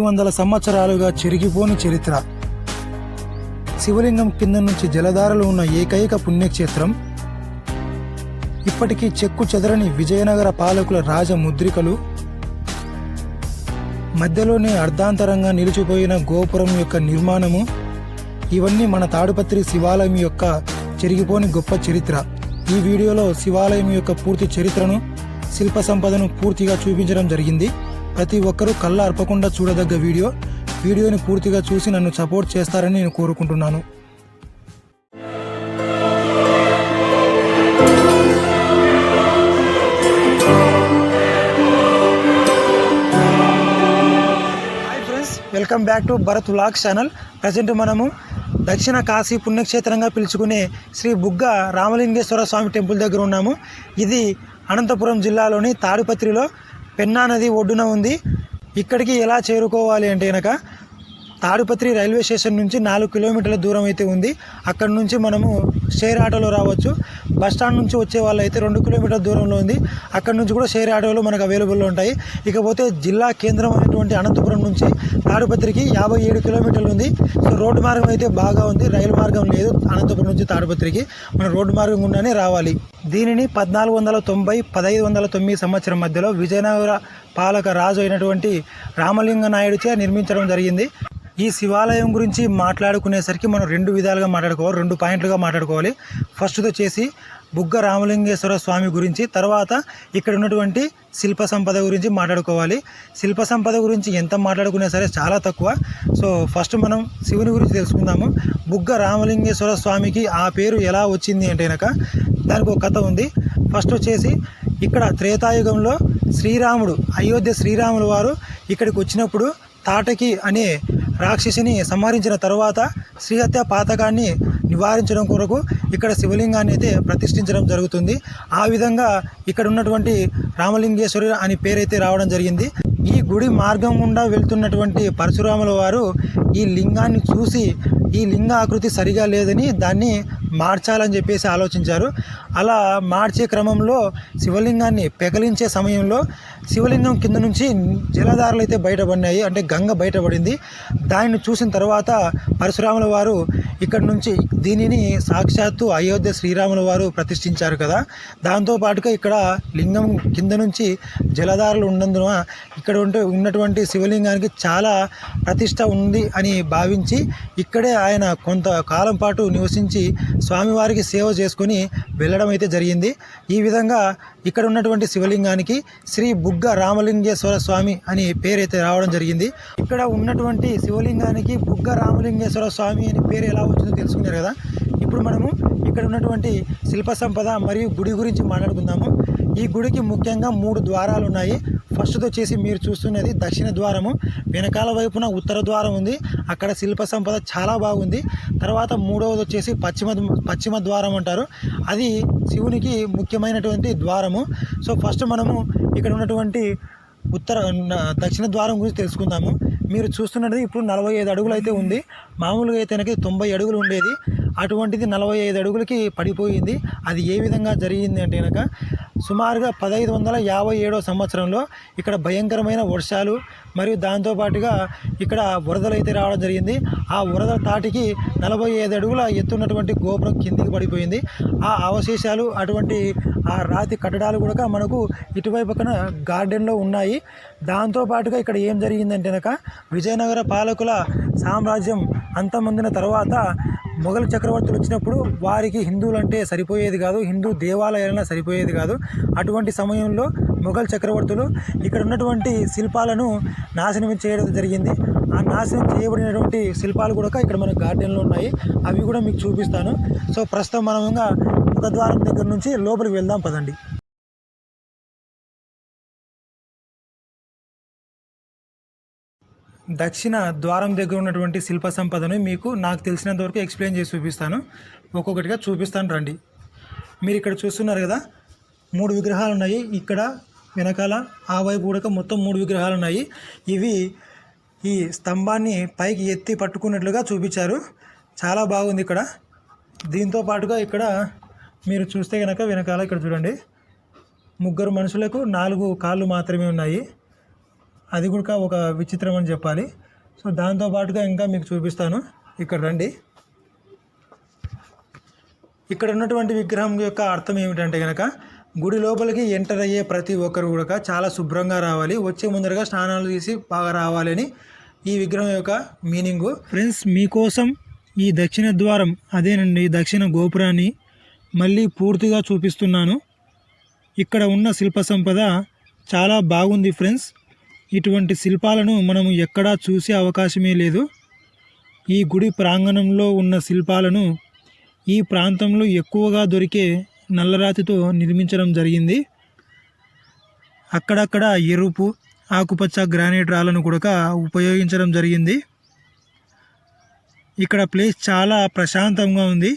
ఐదు వందల సంవత్సరాలుగా చెరిగిపోని చరిత్ర. శివలింగం కింద నుంచి జలధారలు ఉన్న ఏకైక పుణ్యక్షేత్రం. ఇప్పటికీ చెక్కు చెదరని విజయనగర పాలకుల రాజముద్రికలు. మధ్యలోనే అర్ధాంతరంగా నిలిచిపోయిన గోపురం యొక్క నిర్మాణము. ఇవన్నీ మన తాడుపత్రి శివాలయం యొక్క చెరిగిపోని గొప్ప చరిత్ర. ఈ వీడియోలో శివాలయం యొక్క పూర్తి చరిత్రను శిల్ప సంపదను పూర్తిగా చూపించడం జరిగింది. ప్రతి ఒక్కరూ కళ్ళ అర్పకుండా చూడదగ్గ వీడియో. వీడియోని పూర్తిగా చూసి నన్ను సపోర్ట్ చేస్తారని నేను కోరుకుంటున్నాను. Welcome back to Bharath vlog channel present మనము దక్షిణ కాశీ పుణ్యక్షేత్రంగా పిలుచుకునే శ్రీ బుగ్గ రామలింగేశ్వర స్వామి టెంపుల్ దగ్గర ఉన్నాము. ఇది అనంతపురం జిల్లాలోని తాడిపత్రిలో పెన్నా నది ఒడ్డున ఉంది. ఇక్కడికి ఎలా చేరుకోవాలి అంటే కనుక తాడుపత్రి రైల్వే స్టేషన్ నుంచి నాలుగు కిలోమీటర్ల దూరం అయితే ఉంది. అక్కడ నుంచి మనము షేర్ ఆటోలో రావచ్చు. బస్ స్టాండ్ నుంచి వచ్చే వాళ్ళు అయితే రెండు కిలోమీటర్ల దూరంలో ఉంది. అక్కడ నుంచి కూడా షేర్ ఆటోలు మనకు అవైలబుల్లో ఉంటాయి. ఇకపోతే జిల్లా కేంద్రం అనేటువంటి అనంతపురం నుంచి తాడుపత్రికి యాభై ఏడు కిలోమీటర్లు ఉంది. సో రోడ్డు మార్గం అయితే బాగా ఉంది. రైలు మార్గం లేదు అనంతపురం నుంచి తాడుపత్రికి. మనం రోడ్డు మార్గం గుండానే రావాలి. దీనిని పద్నాలుగు వందల తొంభై పదహైదు వందల తొమ్మిది సంవత్సరం మధ్యలో విజయనగర పాలక రాజు అయినటువంటి రామలింగ నాయుడుచే నిర్మించడం జరిగింది. ఈ శివాలయం గురించి మాట్లాడుకునేసరికి మనం రెండు విధాలుగా మాట్లాడుకోవాలి రెండు పాయింట్లుగా మాట్లాడుకోవాలి. ఫస్ట్ వచ్చేసి బుగ్గ రామలింగేశ్వర స్వామి గురించి తర్వాత ఇక్కడ ఉన్నటువంటి శిల్ప సంపద గురించి మాట్లాడుకోవాలి. శిల్ప సంపద గురించి ఎంత మాట్లాడుకున్నా సరే చాలా తక్కువ. సో ఫస్ట్ మనం శివుని గురించి తెలుసుకుందాము. బుగ్గ రామలింగేశ్వర స్వామికి ఆ పేరు ఎలా వచ్చింది అంటే కనుక దానికి ఒక కథ ఉంది. ఫస్ట్ వచ్చేసి ఇక్కడ త్రేతాయుగంలో శ్రీరాముడు అయోధ్య శ్రీరాములు వారు ఇక్కడికి వచ్చినప్పుడు తాటకి అనే రాక్షసిని సంహరించిన తర్వాత శ్రీహత్య పాతకాన్ని నివారించడం కొరకు ఇక్కడ శివలింగాన్ని అయితే ప్రతిష్ఠించడం జరుగుతుంది. ఆ విధంగా ఇక్కడ ఉన్నటువంటి రామలింగేశ్వరి అని పేరైతే రావడం జరిగింది. ఈ గుడి మార్గం గుండా వెళ్తున్నటువంటి పరశురాముల వారు ఈ లింగాన్ని చూసి ఈ లింగ ఆకృతి సరిగా లేదని దాన్ని మార్చాలని చెప్పేసి ఆలోచించారు. అలా మార్చే క్రమంలో శివలింగాన్ని పెకలించే సమయంలో శివలింగం కింద నుంచి జలధారలు అయితే బయటపడినాయి. అంటే గంగ బయటపడింది. దానిని చూసిన తర్వాత పరశురాముల వారు ఇక్కడ నుంచి దీనిని సాక్షాత్తు అయోధ్య శ్రీరాముల వారు ప్రతిష్ఠించారు కదా. దాంతో పాటుగా ఇక్కడ లింగం కింద నుంచి జలధారలు ఉన్నందున ఇక్కడ ఉంటే ఉన్నటువంటి శివలింగానికి చాలా ప్రతిష్ట ఉంది అని భావించి ఇక్కడే ఆయన కొంత కాలం పాటు నివసించి స్వామివారికి సేవ చేసుకుని వెళ్ళడం అయితే జరిగింది. ఈ విధంగా ఇక్కడ ఉన్నటువంటి శివలింగానికి శ్రీ బుగ్గ రామలింగేశ్వర స్వామి అని పేరైతే రావడం జరిగింది. ఇక్కడ ఉన్నటువంటి శివలింగానికి బుగ్గ రామలింగేశ్వర స్వామి అని పేరు ఎలా వచ్చిందో తెలుసుకున్నారు కదా? ఇప్పుడు మనము ఇక్కడ ఉన్నటువంటి శిల్ప సంపద మరియు గుడి గురించి మాట్లాడుకుందాము. ఈ గుడికి ముఖ్యంగా మూడు ద్వారాలు ఉన్నాయి. ఫస్ట్ వచ్చేసి మీరు చూస్తున్నది దక్షిణ ద్వారము. వెనకాల వైపున ఉత్తర ద్వారం ఉంది. అక్కడ శిల్ప సంపద చాలా బాగుంది. తర్వాత మూడవది వచ్చేసి పశ్చిమ పశ్చిమ ద్వారం అంటారు. అది శివునికి ముఖ్యమైనటువంటి ద్వారము. సో ఫస్ట్ మనము ఇక్కడ ఉన్నటువంటి ఉత్తర దక్షిణ ద్వారం గురించి తెలుసుకుందాము. మీరు చూస్తున్నది ఇప్పుడు నలభై ఐదు అడుగులు అయితే ఉంది. మామూలుగా అయితే కనుక తొంభై అడుగులు ఉండేది. అటువంటిది నలభై ఐదు అడుగులకి పడిపోయింది. అది ఏ విధంగా జరిగింది అంటే కనుక సుమారుగా పదహైదు వందల యాభై ఏడో సంవత్సరంలో ఇక్కడ భయంకరమైన వర్షాలు మరియు దాంతోపాటుగా ఇక్కడ వరదలు అయితే రావడం జరిగింది. ఆ వరదల తాటికి నలభై ఐదు అడుగుల ఎత్తున్నటువంటి గోపురం కిందికి పడిపోయింది. ఆ అవశేషాలు అటువంటి ఆ రాతి కట్టడాలు కూడా మనకు ఇటువైపు పక్కన గార్డెన్లో ఉన్నాయి. దాంతోపాటుగా ఇక్కడ ఏం జరిగిందంటే కనుక విజయనగర పాలకుల సామ్రాజ్యం అంతమొందిన తర్వాత మొఘల్ చక్రవర్తులు వచ్చినప్పుడు వారికి హిందువులు అంటే సరిపోయేది కాదు హిందూ దేవాలయాలైనా సరిపోయేది కాదు. అటువంటి సమయంలో మొఘల్ చక్రవర్తులు ఇక్కడ ఉన్నటువంటి శిల్పాలను నాశనం చేయడం జరిగింది. ఆ నాశనం చేయబడినటువంటి శిల్పాలు కూడా ఇక్కడ మన గార్డెన్లో ఉన్నాయి. అవి కూడా మీకు చూపిస్తాను. సో ప్రస్తుతం మనం ఇంకా ముఖద్వారం దగ్గర నుంచి లోపలికి వెళ్దాం పదండి. దక్షిణ ద్వారం దగ్గర ఉన్నటువంటి శిల్ప సంపదను మీకు నాకు తెలిసినంత వరకు ఎక్స్ప్లెయిన్ చేసి చూపిస్తాను. ఒక్కొక్కటిగా చూపిస్తాను రండి. మీరు ఇక్కడ చూస్తున్నారు కదా మూడు విగ్రహాలు ఉన్నాయి. ఇక్కడ వెనకాల ఆ వైపు కూడా మొత్తం మూడు విగ్రహాలు ఉన్నాయి. ఇవి ఈ స్తంభాన్ని పైకి ఎత్తి పట్టుకున్నట్లుగా చూపించారు. చాలా బాగుంది ఇక్కడ. దీంతో పాటుగా ఇక్కడ మీరు చూస్తే కనుక వెనకాల ఇక్కడ చూడండి. ముగ్గురు మనుషులకు నాలుగు కాళ్ళు మాత్రమే ఉన్నాయి. అది కూడా ఒక విచిత్రం అని చెప్పాలి. సో దాంతో పాటుగా ఇంకా మీకు చూపిస్తాను. ఇక్కడ రండి. ఇక్కడ ఉన్నటువంటి విగ్రహం యొక్క అర్థం ఏమిటంటే కనుక గుడి లోపలికి ఎంటర్ అయ్యే ప్రతి ఒక్కరు కూడా చాలా శుభ్రంగా రావాలి. వచ్చే ముందరగా స్నానాలు తీసి బాగా రావాలని ఈ విగ్రహం యొక్క మీనింగు. ఫ్రెండ్స్ మీకోసం ఈ దక్షిణ ద్వారం అదేనండి దక్షిణ గోపురాన్ని మళ్ళీ పూర్తిగా చూపిస్తున్నాను. ఇక్కడ ఉన్న శిల్ప సంపద చాలా బాగుంది ఫ్రెండ్స్. ఇటువంటి శిల్పాలను మనము ఎక్కడా చూసే అవకాశమే లేదు. ఈ గుడి ప్రాంగణంలో ఉన్న శిల్పాలను ఈ ప్రాంతంలో ఎక్కువగా దొరికే నల్లరాతితో నిర్మించడం జరిగింది. అక్కడక్కడ ఎరుపు ఆకుపచ్చ గ్రానైట్ రాళ్ళను కూడా ఉపయోగించడం జరిగింది. ఇక్కడ ప్లేస్ చాలా ప్రశాంతంగా ఉంది.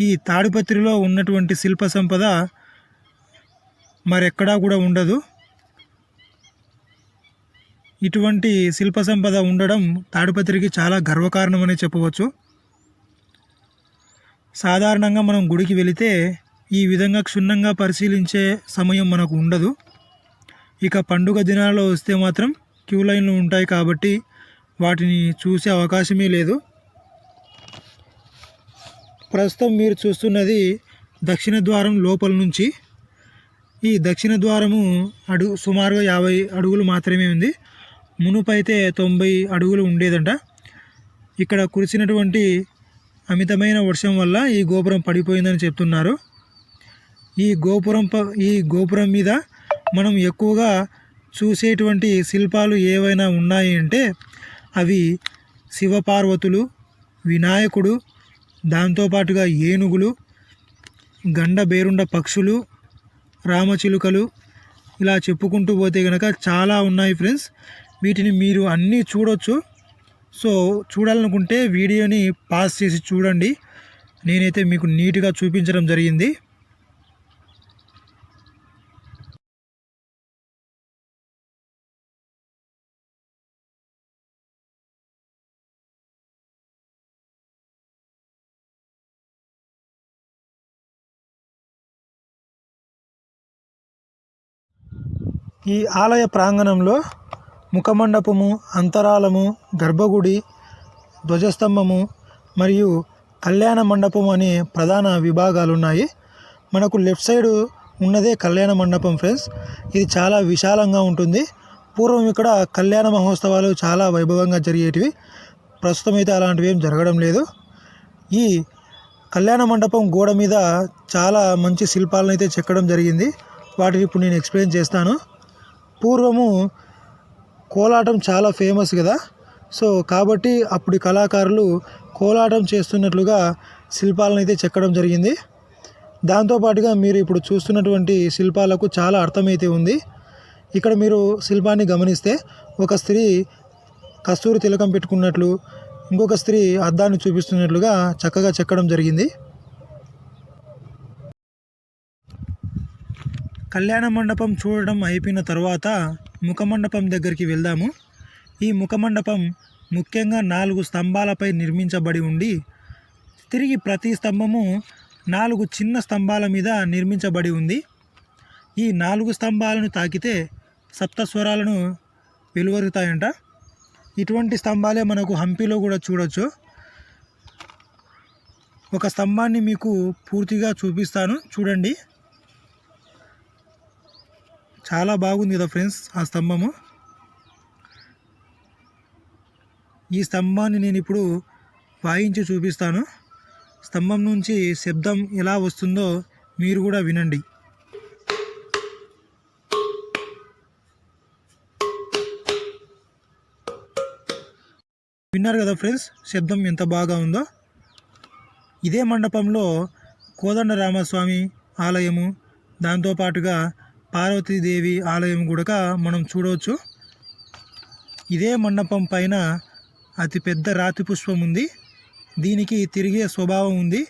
ఈ తాడిపత్రిలో ఉన్నటువంటి శిల్ప సంపద మరెక్కడా కూడా ఉండదు. ఇటువంటి శిల్ప సంపద ఉండడం తాడిపత్రికి చాలా గర్వకారణమని చెప్పవచ్చు. సాధారణంగా మనం గుడికి వెళితే ఈ విధంగా క్షుణ్ణంగా పరిశీలించే సమయం మనకు ఉండదు. ఇక పండుగ దినాల్లో వస్తే మాత్రం క్యూ లైన్లు ఉంటాయి కాబట్టి వాటిని చూసే అవకాశమే లేదు. ప్రస్తుతం మీరు చూస్తున్నది దక్షిణ ద్వారం లోపల నుంచి ఈ దక్షిణ ద్వారము అడుగు సుమారుగా యాభై అడుగులు మాత్రమే ఉంది. మునుపైతే తొంభై అడుగులు ఉండేదంట. ఇక్కడ కురిసినటువంటి అమితమైన వర్షం వల్ల ఈ గోపురం పడిపోయిందని చెప్తున్నారు. ఈ గోపురం ప ఈ గోపురం మీద మనం ఎక్కువగా చూసేటువంటి శిల్పాలు ఏవైనా ఉన్నాయి అంటే అవి శివపార్వతులు వినాయకుడు దాంతోపాటుగా ఏనుగులు గండ బేరుండ పక్షులు రామచిలుకలు ఇలా చెప్పుకుంటూ పోతే కనుక చాలా ఉన్నాయి ఫ్రెండ్స్. వీటిని మీరు అన్నీ చూడొచ్చు. సో చూడాలనుకుంటే వీడియోని పాస్ చేసి చూడండి. నేనైతే మీకు నీట్గా చూపించడం జరిగింది. ఈ ఆలయ ప్రాంగణంలో ముఖమండపము అంతరాలము గర్భగుడి ధ్వజస్తంభము మరియు కళ్యాణ మండపం అనే ప్రధాన విభాగాలు ఉన్నాయి మనకు లెఫ్ట్ సైడ్ ఉన్నదే కళ్యాణ మండపం ఫ్రెండ్స్. ఇది చాలా విశాలంగా ఉంటుంది. పూర్వం ఇక్కడ కళ్యాణ మహోత్సవాలు చాలా వైభవంగా జరిగేటివి. ప్రస్తుతం అయితే అలాంటివి ఏం జరగడం లేదు. ఈ కళ్యాణ మండపం గోడ మీద చాలా మంచి శిల్పాలను అయితే చెక్కడం జరిగింది. వాటిని ఇప్పుడు నేను ఎక్స్ప్లెయిన్ చేస్తాను. పూర్వము కోలాటం చాలా ఫేమస్ కదా. సో కాబట్టి అప్పుడు కళాకారులు కోలాటం చేస్తున్నట్లుగా శిల్పాలను అయితే చెక్కడం జరిగింది. దాంతోపాటుగా మీరు ఇప్పుడు చూస్తున్నటువంటి శిల్పాలకు చాలా అర్థమైతే ఉంది. ఇక్కడ మీరు శిల్పాన్ని గమనిస్తే ఒక స్త్రీ కస్తూరి తిలకం పెట్టుకున్నట్లు ఇంకొక స్త్రీ అద్దాన్ని చూపిస్తున్నట్లుగా చక్కగా చెక్కడం జరిగింది. కళ్యాణ మండపం చూడడం అయిపోయిన తర్వాత ముఖమండపం దగ్గరికి వెళ్దాము. ఈ ముఖమండపం ముఖ్యంగా నాలుగు స్తంభాలపై నిర్మించబడి ఉండి తిరిగి ప్రతి స్తంభము నాలుగు చిన్న స్తంభాల మీద నిర్మించబడి ఉంది. ఈ నాలుగు స్తంభాలను తాకితే సప్తస్వరాలను వెలువరుతాయంట. ఇటువంటి స్తంభాలే మనకు హంపీలో కూడా చూడొచ్చు. ఒక స్తంభాన్ని మీకు పూర్తిగా చూపిస్తాను. చూడండి. చాలా బాగుంది కదా ఫ్రెండ్స్ ఆ స్తంభము. ఈ స్తంభాన్ని నేను ఇప్పుడు వాయించి చూపిస్తాను. స్తంభం నుంచి శబ్దం ఎలా వస్తుందో మీరు కూడా వినండి. విన్నారు కదా ఫ్రెండ్స్ శబ్దం ఎంత బాగా ఉందో? ఇదే మండపంలో కోదండరామస్వామి ఆలయము దాంతోపాటుగా పార్వతీదేవి ఆలయం కూడా మనం చూడవచ్చు. ఇదే మండపం పైన అతిపెద్ద రాతి పుష్పం ఉంది. దీనికి తిరిగే స్వభావం ఉంది.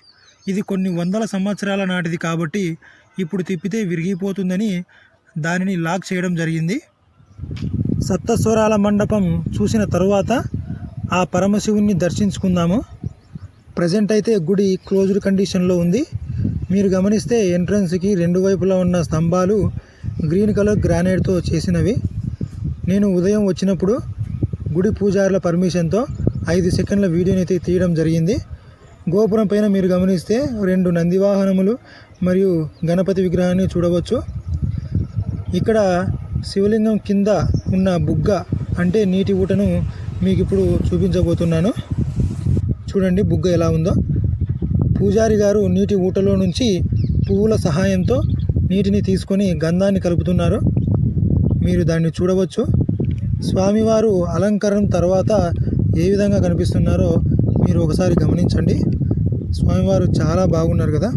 ఇది కొన్ని వందల సంవత్సరాల నాటిది కాబట్టి ఇప్పుడు తిప్పితే విరిగిపోతుందని దానిని లాక్ చేయడం జరిగింది. సప్తస్వరాల మండపం చూసిన తరువాత ఆ పరమశివుణ్ణి దర్శించుకుందాము. ప్రజెంట్ అయితే గుడి క్లోజ్డ్ కండిషన్లో ఉంది. మీరు గమనిస్తే ఎంట్రన్స్కి రెండు వైపులా ఉన్న స్తంభాలు గ్రీన్ కలర్ గ్రానైట్తో చేసినవి. నేను ఉదయం వచ్చినప్పుడు గుడి పూజారుల పర్మిషన్తో ఐదు సెకండ్ల వీడియోని అయితే తీయడం జరిగింది. గోపురం పైన మీరు గమనిస్తే రెండు నంది వాహనములు మరియు గణపతి విగ్రహాన్ని చూడవచ్చు. ఇక్కడ శివలింగం కింద ఉన్న బుగ్గ అంటే నీటి ఊటను మీకు ఇప్పుడు చూపించబోతున్నాను. చూడండి బుగ్గ ఎలా ఉందో. పూజారి గారు నీటి ఊటలో నుంచి పువ్వుల సహాయంతో నీటిని తీసుకొని గంధాన్ని కలుపుతున్నారు. మీరు దాన్ని చూడవచ్చు. స్వామివారు అలంకరణ తర్వాత ఏ విధంగా కనిపిస్తున్నారో మీరు ఒకసారి గమనించండి. స్వామివారు చాలా బాగున్నారు కదా.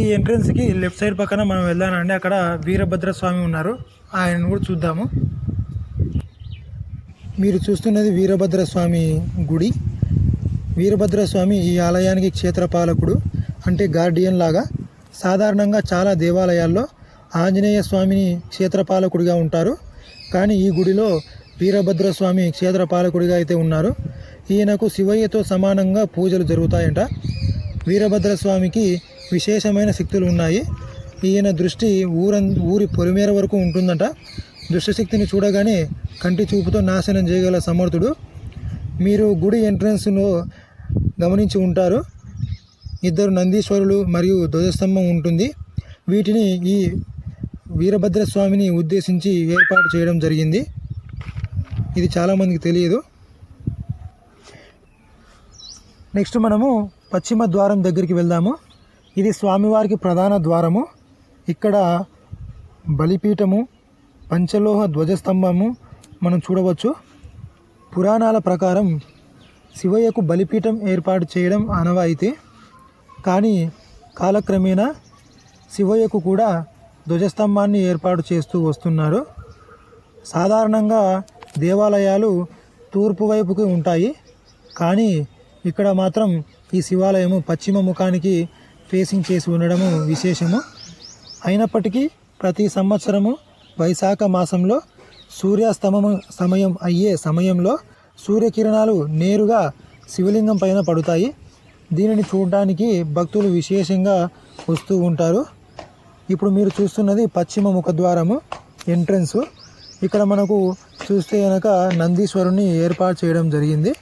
ఈ ఎంట్రన్స్కి లెఫ్ట్ సైడ్ పక్కన మనం వెళ్ళానండి అక్కడ వీరభద్ర స్వామి ఉన్నారు. ఆయన కూడా చూద్దాము. మీరు చూస్తున్నది వీరభద్రస్వామి గుడి. వీరభద్ర స్వామి ఈ ఆలయానికి క్షేత్రపాలకుడు అంటే గార్డియన్ లాగా సాధారణంగా చాలా దేవాలయాల్లో ఆంజనేయ స్వామిని క్షేత్రపాలకుడిగా ఉంటారు. కానీ ఈ గుడిలో వీరభద్రస్వామి క్షేత్రపాలకుడిగా అయితే ఉన్నారు. ఈయనకు శివయ్యతో సమానంగా పూజలు జరుగుతాయంట. వీరభద్ర స్వామికి విశేషమైన శక్తులు ఉన్నాయి. ఈయన దృష్టి ఊరం ఊరి పొలిమేర వరకు ఉంటుందంట. దుష్టశక్తిని చూడగానే కంటి చూపుతో నాశనం చేయగల సమర్థుడు. మీరు గుడి ఎంట్రన్స్ను గమనించి ఉంటారు. ఇద్దరు నందీశ్వరులు మరియు ధ్వజస్తంభం ఉంటుంది. వీటిని ఈ వీరభద్ర స్వామిని ఉద్దేశించి ఏర్పాటు చేయడం జరిగింది. ఇది చాలామందికి తెలియదు. నెక్స్ట్ మనము పశ్చిమ ద్వారం దగ్గరికి వెళ్దాము. ఇది స్వామివారికి ప్రధాన ద్వారము. ఇక్కడ బలిపీఠము పంచలోహ ధ్వజస్తంభము మనం చూడవచ్చు. పురాణాల ప్రకారం శివయ్యకు బలిపీఠం ఏర్పాటు చేయడం ఆనవాయితీ. కానీ కాలక్రమేణా శివయ్యకు కూడా ధ్వజస్తంభాన్ని ఏర్పాటు చేస్తూ వస్తున్నారు. సాధారణంగా దేవాలయాలు తూర్పు వైపుకి ఉంటాయి. కానీ ఇక్కడ మాత్రం ఈ శివాలయము పశ్చిమ ముఖానికి ఫేసింగ్ చేసి ఉండడము విశేషము. అయినప్పటికీ ప్రతి సంవత్సరము వైశాఖ మాసంలో సూర్యాస్తమము సమయం అయ్యే సమయంలో సూర్యకిరణాలు నేరుగా శివలింగం పైన పడుతాయి. దీనిని చూడడానికి భక్తులు విశేషంగా వస్తూ ఉంటారు. ఇప్పుడు మీరు చూస్తున్నది పశ్చిమ ముఖద్వారము ఎంట్రన్స్. ఇక్కడ మనకు చూస్తే కనుక నందీశ్వరుని ఏర్పాటు చేయడం జరిగింది.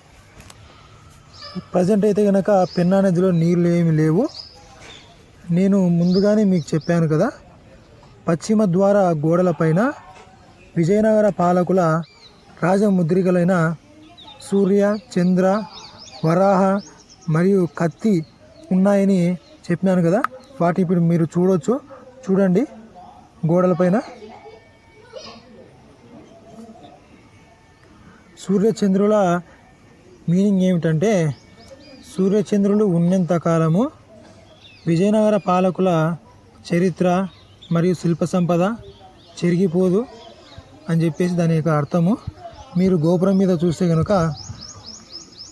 ప్రజెంట్ అయితే కనుక పెన్నా నదిలో నీళ్ళు ఏమి లేవు. నేను ముందుగానే మీకు చెప్పాను కదా పశ్చిమ ద్వార గోడలపైన విజయనగర పాలకుల రాజముద్రికలైన సూర్య చంద్ర వరాహ మరియు కత్తి ఉన్నాయని చెప్పినాను కదా. వాటి ఇప్పుడు మీరు చూడవచ్చు చూడండి. గోడలపైన సూర్యచంద్రుల మీనింగ్ ఏమిటంటే సూర్యచంద్రులు ఉన్నంత కాలము విజయనగర పాలకుల చరిత్ర మరియు శిల్ప సంపద చెరిగిపోదు అని చెప్పేసి దాని యొక్క అర్థము. మీరు గోపురం మీద చూస్తే కనుక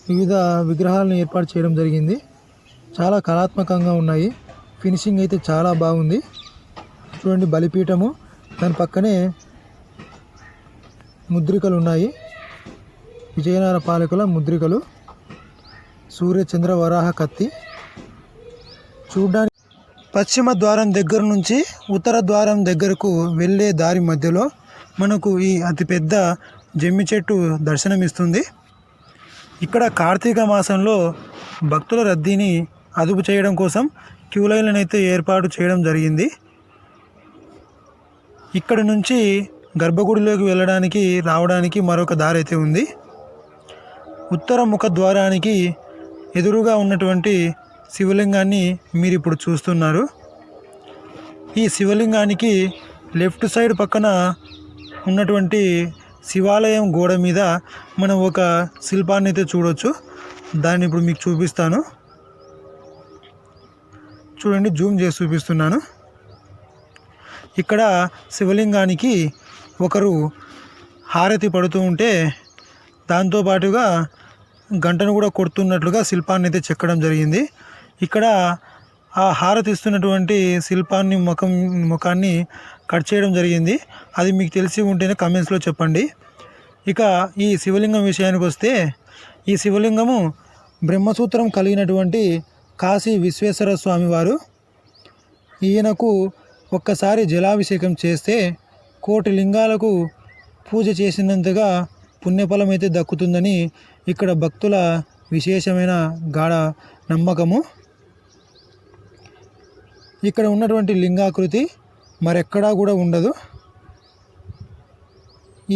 వివిధ విగ్రహాలను ఏర్పాటు చేయడం జరిగింది. చాలా కళాత్మకంగా ఉన్నాయి. ఫినిషింగ్ అయితే చాలా బాగుంది. చూడండి బలిపీఠము. దాని పక్కనే ముద్రికలు ఉన్నాయి. విజయనగర పాలకుల ముద్రికలు. సూర్యచంద్ర వరాహ కత్తి. చూడడానికి పశ్చిమ ద్వారం దగ్గర నుంచి ఉత్తర ద్వారం దగ్గరకు వెళ్ళే దారి మధ్యలో మనకు ఈ అతిపెద్ద జమ్మి చెట్టు దర్శనమిస్తుంది. ఇక్కడ కార్తీక మాసంలో భక్తుల రద్దీని అదుపు చేయడం కోసం క్యూ లైన్లను అయితే ఏర్పాటు చేయడం జరిగింది. ఇక్కడ నుంచి గర్భగుడిలోకి వెళ్ళడానికి రావడానికి మరొక దారి అయితే ఉంది. ఉత్తర ముఖ ద్వారానికి ఎదురుగా ఉన్నటువంటి శివలింగాన్ని మీరు ఇప్పుడు చూస్తున్నారు. ఈ శివలింగానికి లెఫ్ట్ సైడ్ పక్కన ఉన్నటువంటి శివాలయం గోడ మీద మనం ఒక శిల్పాన్ని అయితే చూడొచ్చు. దాన్ని ఇప్పుడు మీకు చూపిస్తాను. చూడండి జూమ్ చేసి చూపిస్తున్నాను. ఇక్కడ శివలింగానికి ఒకరు హారతి పడుతూ ఉంటే దాంతోపాటుగా గంటను కూడా కొడుతున్నట్లుగా శిల్పాన్ని అయితే చెక్కడం జరిగింది. ఇక్కడ ఆ హారతి ఇస్తున్నటువంటి శిల్పాన్ని ముఖం ముఖాన్ని కట్ చేయడం జరిగింది. అది మీకు తెలిసి ఉంటేనే కమెంట్స్లో చెప్పండి. ఇక ఈ శివలింగం విషయానికి వస్తే ఈ శివలింగము బ్రహ్మసూత్రం కలిగినటువంటి కాశీ విశ్వేశ్వర స్వామి వారు ఈయనకు ఒక్కసారి జలాభిషేకం చేస్తే కోటి లింగాలకు పూజ చేసినంతగా పుణ్యఫలం అయితే దక్కుతుందని ఇక్కడ భక్తుల విశేషమైన గాఢ నమ్మకము. ఇక్కడ ఉన్నటువంటి లింగాకృతి మరెక్కడా కూడా ఉండదు.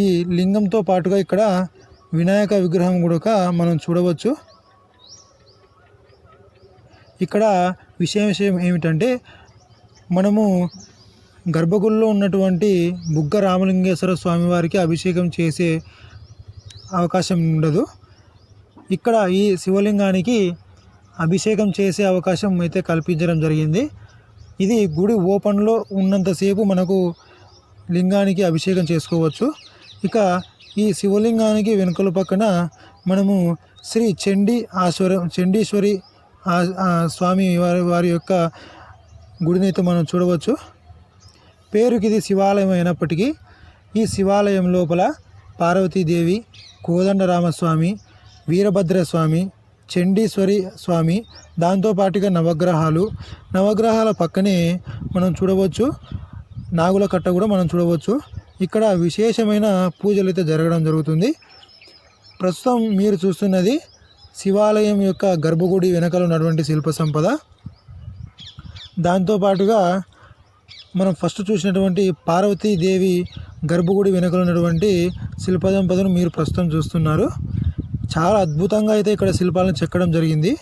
ఈ లింగంతో పాటుగా ఇక్కడ వినాయక విగ్రహం కూడా మనం చూడవచ్చు. ఇక్కడ విషయం విషయం ఏమిటంటే మనము గర్భగుడిలో ఉన్నటువంటి బుగ్గ రామలింగేశ్వర స్వామివారికి అభిషేకం చేసే అవకాశం ఉండదు. ఇక్కడ ఈ శివలింగానికి అభిషేకం చేసే అవకాశం అయితే కల్పించడం జరిగింది. ఇది గుడి ఓపెన్లో ఉన్నంతసేపు మనకు లింగానికి అభిషేకం చేసుకోవచ్చు. ఇక ఈ శివలింగానికి వెనుకల పక్కన మనము శ్రీ చండీ ఆశ్వరం చండీశ్వరి స్వామి వారి వారి యొక్క గుడిని అయితే మనం చూడవచ్చు. పేరుకి ఇది శివాలయం అయినప్పటికీ ఈ శివాలయం లోపల పార్వతీదేవి కోదండరామస్వామి వీరభద్రస్వామి చండీశ్వరి స్వామి. దాంతోపాటుగా నవగ్రహాలు. నవగ్రహాల పక్కనే మనం చూడవచ్చు. నాగుల కట్ట కూడా మనం చూడవచ్చు. ఇక్కడ విశేషమైన పూజలు అయితే జరగడం జరుగుతుంది. ప్రస్తుతం మీరు చూస్తున్నది శివాలయం యొక్క గర్భగుడి వెనకలు ఉన్నటువంటి శిల్ప సంపద. దాంతోపాటుగా మనం ఫస్ట్ చూసినటువంటి పార్వతీదేవి గర్భగుడి వెనుకల ఉన్నటువంటి శిల్ప సంపదను మీరు ప్రస్తుతం చూస్తున్నారు. చాలా అద్భుతంగా అయితే ఇక్కడ శిల్పాలను చెక్కడం జరిగింది.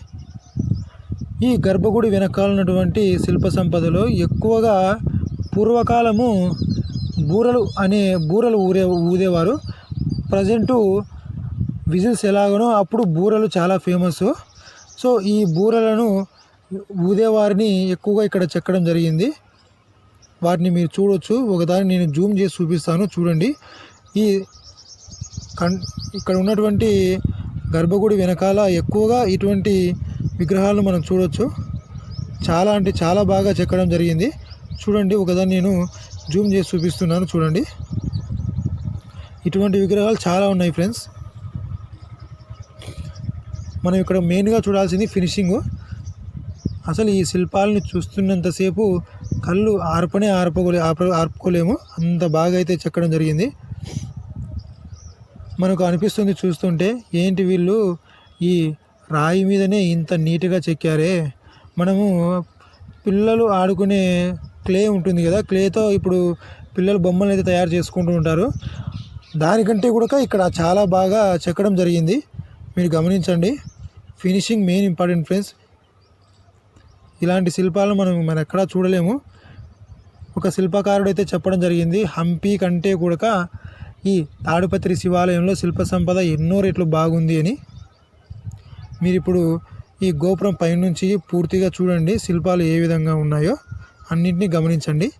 ఈ గర్భగుడి వెనకాల ఉన్నటువంటి శిల్ప సంపదలో ఎక్కువగా పూర్వకాలము బూరలు అనే బూరలు ఊరే ఊదేవారు. ప్రజెంటు విజిల్స్ ఎలాగనో అప్పుడు బూరలు చాలా ఫేమస్ సో ఈ బూరలను ఊదేవారిని ఎక్కువగా ఇక్కడ చెక్కడం జరిగింది. వాటిని మీరు చూడొచ్చు. ఒకదాన్ని నేను జూమ్ చేసి చూపిస్తాను. చూడండి. ఈ కన్ ఇక్కడ ఉన్నటువంటి గర్భగుడి వెనకాల ఎక్కువగా ఇటువంటి విగ్రహాలను మనం చూడొచ్చు. చాలా అంటే చాలా బాగా చెక్కడం జరిగింది. చూడండి ఒకదాన్ని నేను జూమ్ చేసి చూపిస్తున్నాను చూడండి. ఇటువంటి విగ్రహాలు చాలా ఉన్నాయి ఫ్రెండ్స్. మనం ఇక్కడ మెయిన్గా చూడాల్సింది ఫినిషింగ్. అసలు ఈ శిల్పాలను చూస్తున్నంతసేపు కళ్ళు ఆర్పనే ఆర్పకోలే ఆర్ప ఆర్పుకోలేము. అంత బాగా అయితే చెక్కడం జరిగింది. మనకు అనిపిస్తుంది చూస్తుంటే ఏంటి వీళ్ళు ఈ రాయి మీదనే ఇంత నీట్గా చెక్కారే? మనము పిల్లలు ఆడుకునే క్లే ఉంటుంది కదా క్లేతో ఇప్పుడు పిల్లలు బొమ్మలు అయితే తయారు చేసుకుంటూ ఉంటారు. దానికంటే కూడా ఇక్కడ చాలా బాగా చెక్కడం జరిగింది. మీరు గమనించండి. Finishing main important friends. ఇలాంటి శిల్పాలను మనం మనం ఎక్కడా చూడలేము. ఒక శిల్పకారుడు అయితే చెప్పడం జరిగింది హంపి కంటే కూడా ఈ తాడుపత్రి శివాలయంలో శిల్ప సంపద ఎన్నో రెట్లు బాగుంది అని. మీరు ఇప్పుడు ఈ గోపురం పైనుంచి పూర్తిగా చూడండి శిల్పాలు ఏ విధంగా ఉన్నాయో అన్నింటినీ గమనించండి.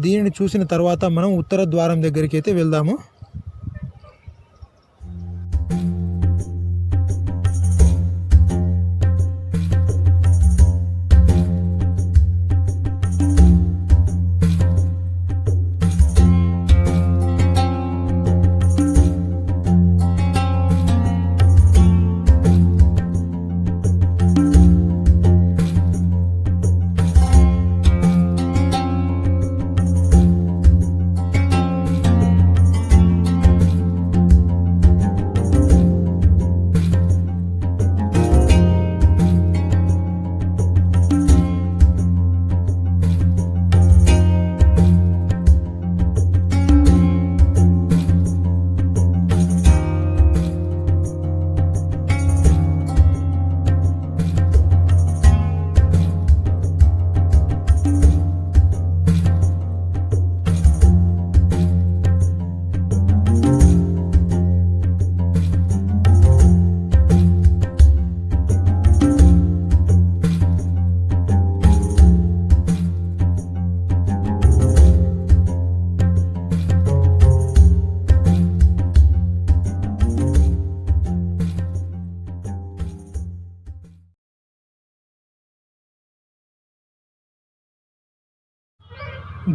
దీనిని చూసిన తర్వాత మనం ఉత్తర ద్వారం దగ్గరికి అయితే వెళ్దాము.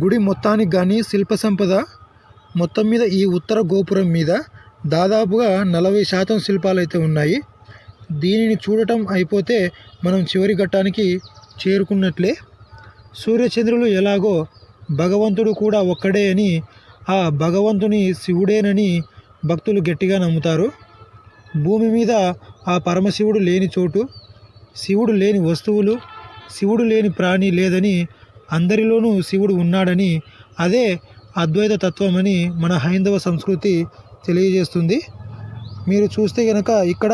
గుడి మొత్తానికి కానీ శిల్ప సంపద మొత్తం మీద ఈ ఉత్తర గోపురం మీద దాదాపుగా నలభై శాతం శిల్పాలు అయితే ఉన్నాయి. దీనిని చూడటం అయిపోతే మనం చివరి ఘట్టానికి చేరుకున్నట్లే. సూర్యచంద్రులు ఎలాగో భగవంతుడు కూడా ఒక్కడే అని ఆ భగవంతుని శివుడేనని భక్తులు గట్టిగా నమ్ముతారు. భూమి మీద ఆ పరమశివుడు లేని చోటు శివుడు లేని వస్తువులు శివుడు లేని ప్రాణి లేదని అందరిలోనూ శివుడు ఉన్నాడని అదే అద్వైత తత్వమని మన హైందవ సంస్కృతి తెలియజేస్తుంది. మీరు చూస్తే కనుక ఇక్కడ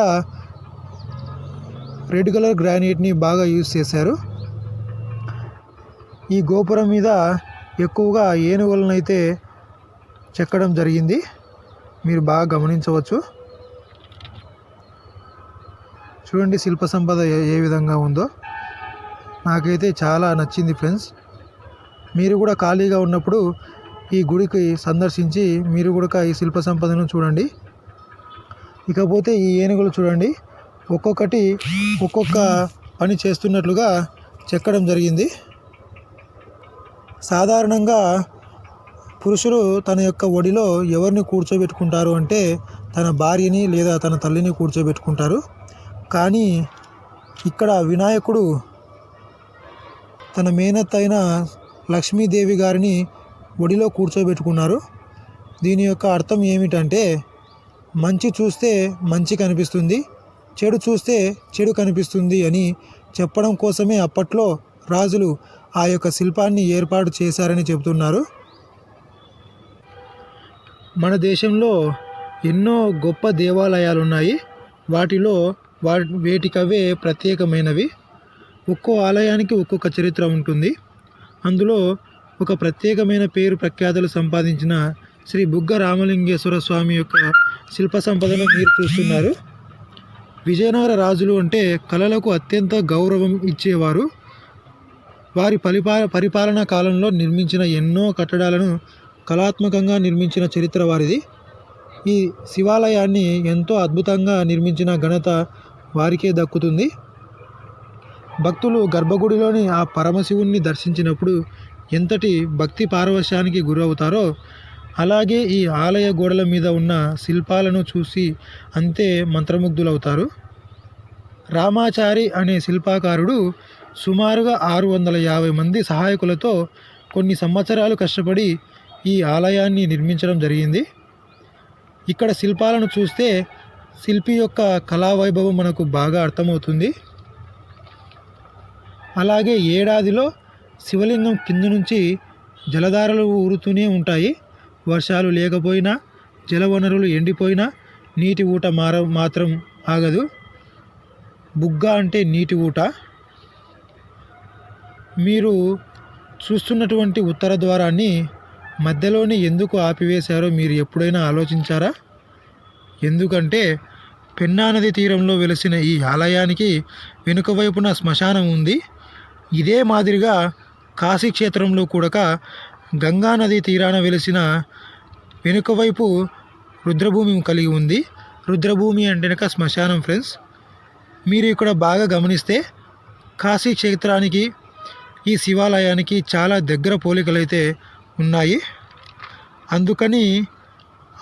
రెడ్ కలర్ గ్రానైట్ని బాగా యూజ్ చేశారు. ఈ గోపురం మీద ఎక్కువగా ఏనుగులనైతే చెక్కడం జరిగింది. మీరు బాగా గమనించవచ్చు. చూడండి శిల్ప సంపద ఏ ఏ విధంగా ఉందో. నాకైతే చాలా నచ్చింది ఫ్రెండ్స్. మీరు కూడా ఖాళీగా ఉన్నప్పుడు ఈ గుడికి సందర్శించి మీరు కూడా ఈ శిల్ప సంపదను చూడండి. ఇకపోతే ఈ ఏనుగులు చూడండి. ఒక్కొక్కటి ఒక్కొక్క పని చేస్తున్నట్లుగా చెక్కడం జరిగింది. సాధారణంగా పురుషులు తన యొక్క ఒడిలో ఎవరిని కూర్చోబెట్టుకుంటారు అంటే తన భార్యని లేదా తన తల్లిని కూర్చోబెట్టుకుంటారు. కానీ ఇక్కడ వినాయకుడు తన మేనత్తైన అయిన లక్ష్మీదేవి గారిని ఒడిలో కూర్చోబెట్టుకున్నారు. దీని యొక్క అర్థం ఏమిటంటే మంచి చూస్తే మంచి కనిపిస్తుంది చెడు చూస్తే చెడు కనిపిస్తుంది అని చెప్పడం కోసమే అప్పట్లో రాజులు ఆ యొక్క శిల్పాన్ని ఏర్పాటు చేశారని చెబుతున్నారు. మన దేశంలో ఎన్నో గొప్ప దేవాలయాలు ఉన్నాయి వాటిలో వా వేటికవే ప్రత్యేకమైనవి. ఒక్కో ఆలయానికి ఒక్కొక్క చరిత్ర ఉంటుంది. అందులో ఒక ప్రత్యేకమైన పేరు ప్రఖ్యాతలు సంపాదించిన శ్రీ బుగ్గ రామలింగేశ్వర స్వామి యొక్క శిల్ప సంపదను మీరు చూస్తున్నారు. విజయనగర రాజులు అంటే కళలకు అత్యంత గౌరవం ఇచ్చేవారు. వారి పరిపా పరిపాలనా కాలంలో నిర్మించిన ఎన్నో కట్టడాలను కళాత్మకంగా నిర్మించిన చరిత్ర వారిది. ఈ శివాలయాన్ని ఎంతో అద్భుతంగా నిర్మించిన ఘనత వారికే దక్కుతుంది. భక్తులు గర్భగుడిలోని ఆ పరమశివుణ్ణి దర్శించినప్పుడు ఎంతటి భక్తి పారవశ్యానికి గురవుతారో అలాగే ఈ ఆలయ గోడల మీద ఉన్న శిల్పాలను చూసి అంతే మంత్రముగ్ధులవుతారు. రామాచారి అనే శిల్పాకారుడు సుమారుగా ఆరు వందల యాభై మంది సహాయకులతో కొన్ని సంవత్సరాలు కష్టపడి ఈ ఆలయాన్ని నిర్మించడం జరిగింది. ఇక్కడ శిల్పాలను చూస్తే శిల్పి యొక్క కళావైభవం మనకు బాగా అర్థమవుతుంది. అలాగే ఏడాదిలో శివలింగం కింద నుంచి జలధారలు ఊరుతూనే ఉంటాయి. వర్షాలు లేకపోయినా జలవనరులు ఎండిపోయినా నీటి ఊట మార మాత్రం ఆగదు. బుగ్గ అంటే నీటి ఊట. మీరు చూస్తున్నటువంటి ఉత్తర ద్వారాన్ని మధ్యలోనే ఎందుకు ఆపివేశారో మీరు ఎప్పుడైనా ఆలోచించారా? ఎందుకంటే పెన్నా నది తీరంలో వెలిసిన ఈ ఆలయానికి వెనుక వైపున శ్మశానం ఉంది. ఇదే మాదిరిగా కాశీ క్షేత్రంలో కూడా గంగా తీరాన వెలిసిన వెనుక వైపు రుద్రభూమి కలిగి ఉంది. రుద్రభూమి అంటే శ్మశానం ఫ్రెండ్స్. మీరు ఇక్కడ బాగా గమనిస్తే కాశీ క్షేత్రానికి ఈ శివాలయానికి చాలా దగ్గర పోలికలైతే ఉన్నాయి. అందుకని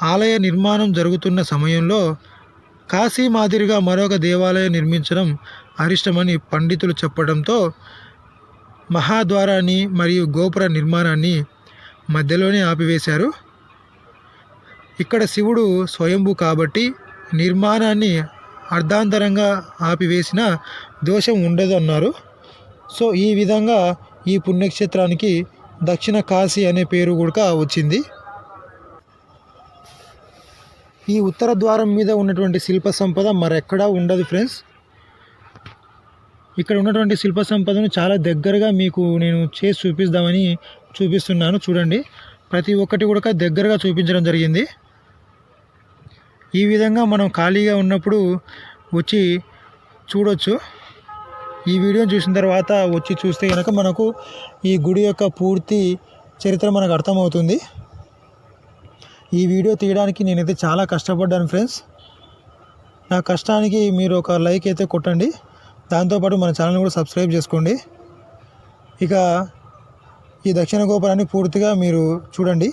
ఆలయ నిర్మాణం జరుగుతున్న సమయంలో కాశీ మాదిరిగా మరొక దేవాలయం నిర్మించడం అరిష్టమని పండితులు చెప్పడంతో మహాద్వారాన్ని మరియు గోపుర నిర్మాణాన్ని మధ్యలోనే ఆపివేశారు. ఇక్కడ శివుడు స్వయంభు కాబట్టి నిర్మాణాన్ని అర్ధాంతరంగా ఆపివేసిన దోషం ఉండదు అన్నారు సో ఈ విధంగా ఈ పుణ్యక్షేత్రానికి దక్షిణ కాశీ అనే పేరు కూడా వచ్చింది. ఈ ఉత్తర ద్వారం మీద ఉన్నటువంటి శిల్ప సంపద మరెక్కడా ఉండదు ఫ్రెండ్స్. ఇక్కడ ఉన్నటువంటి శిల్ప సంపదను చాలా దగ్గరగా మీకు నేను చేసి చూపిద్దామని చూపిస్తున్నాను. చూడండి ప్రతి ఒక్కటి కూడా దగ్గరగా చూపించడం జరిగింది. ఈ విధంగా మనం ఖాళీగా ఉన్నప్పుడు వచ్చి చూడొచ్చు. ఈ వీడియో చూసిన తర్వాత వచ్చి చూస్తే కనుక మనకు ఈ గుడి యొక్క పూర్తి చరిత్ర మనకు అర్థమవుతుంది. ఈ వీడియో తీయడానికి నేనైతే చాలా కష్టపడ్డాను ఫ్రెండ్స్. నా కష్టానికి మీరు ఒక లైక్ అయితే కొట్టండి. దాంతోపాటు మన ఛానల్ కూడా సబ్స్క్రైబ్ చేసుకోండి. ఇక ఈ దక్షిణ గోపురాన్ని పూర్తిగా మీరు చూడండి.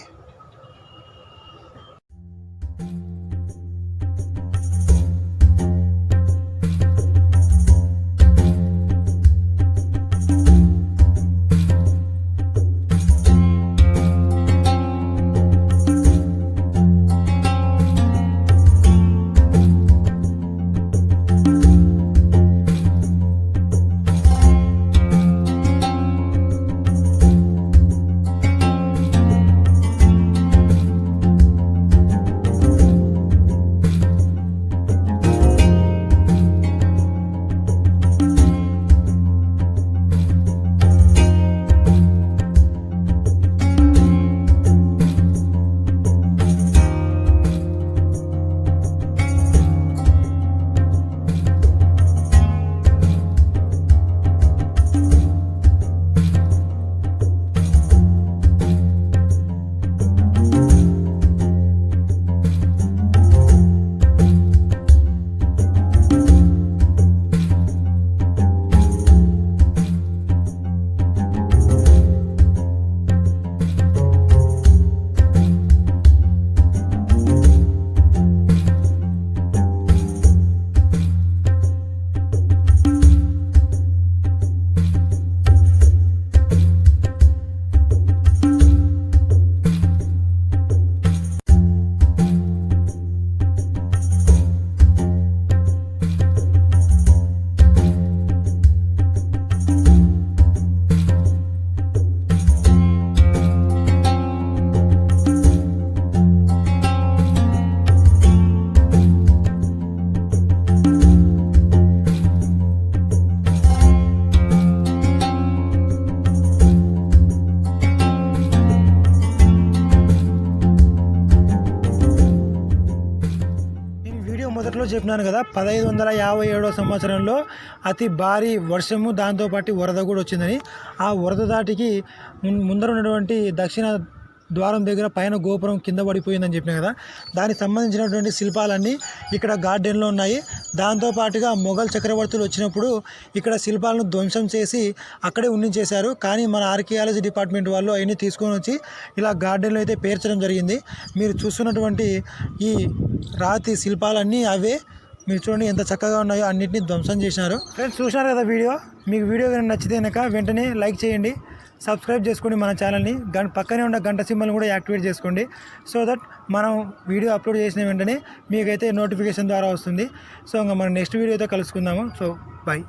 మొదట్లో చెప్పినాను కదా పదహైదు వందల యాభై ఏడో సంవత్సరంలో అతి భారీ వర్షము దాంతోపాటు వరద కూడా వచ్చిందని. ఆ వరద దాటికి ముందర ఉన్నటువంటి దక్షిణ ద్వారం దగ్గర పైన గోపురం కింద పడిపోయిందని చెప్పిన కదా దానికి సంబంధించినటువంటి శిల్పాలన్నీ ఇక్కడ గార్డెన్లో ఉన్నాయి. దాంతోపాటుగా మొఘల్ చక్రవర్తులు వచ్చినప్పుడు ఇక్కడ శిల్పాలను ధ్వంసం చేసి అక్కడే ఉండించేశారు. కానీ మన ఆర్కియాలజీ డిపార్ట్మెంట్ వాళ్ళు అవన్నీ తీసుకొని వచ్చి ఇలా గార్డెన్లో అయితే పేర్చడం జరిగింది. మీరు చూస్తున్నటువంటి ఈ రాతి శిల్పాలన్నీ అవే. మీరు చూడండి ఎంత చక్కగా ఉన్నాయో అన్నింటినీ ధ్వంసం చేసినారు. ఫ్రెండ్స్ చూసినారు కదా వీడియో? మీకు వీడియో కనుక నచ్చితే కనుక వెంటనే లైక్ చేయండి. సబ్స్క్రైబ్ చేసుకోండి మన ఛానల్ని గం పక్కనే ఉన్న గంట సింబల్ని కూడా యాక్టివేట్ చేసుకోండి. సో దట్ మనం వీడియో అప్లోడ్ చేసిన వెంటనే మీకైతే నోటిఫికేషన్ ద్వారా వస్తుంది. సో ఇంకా మనం నెక్స్ట్ వీడియోతో కలుసుకుందాము. So bye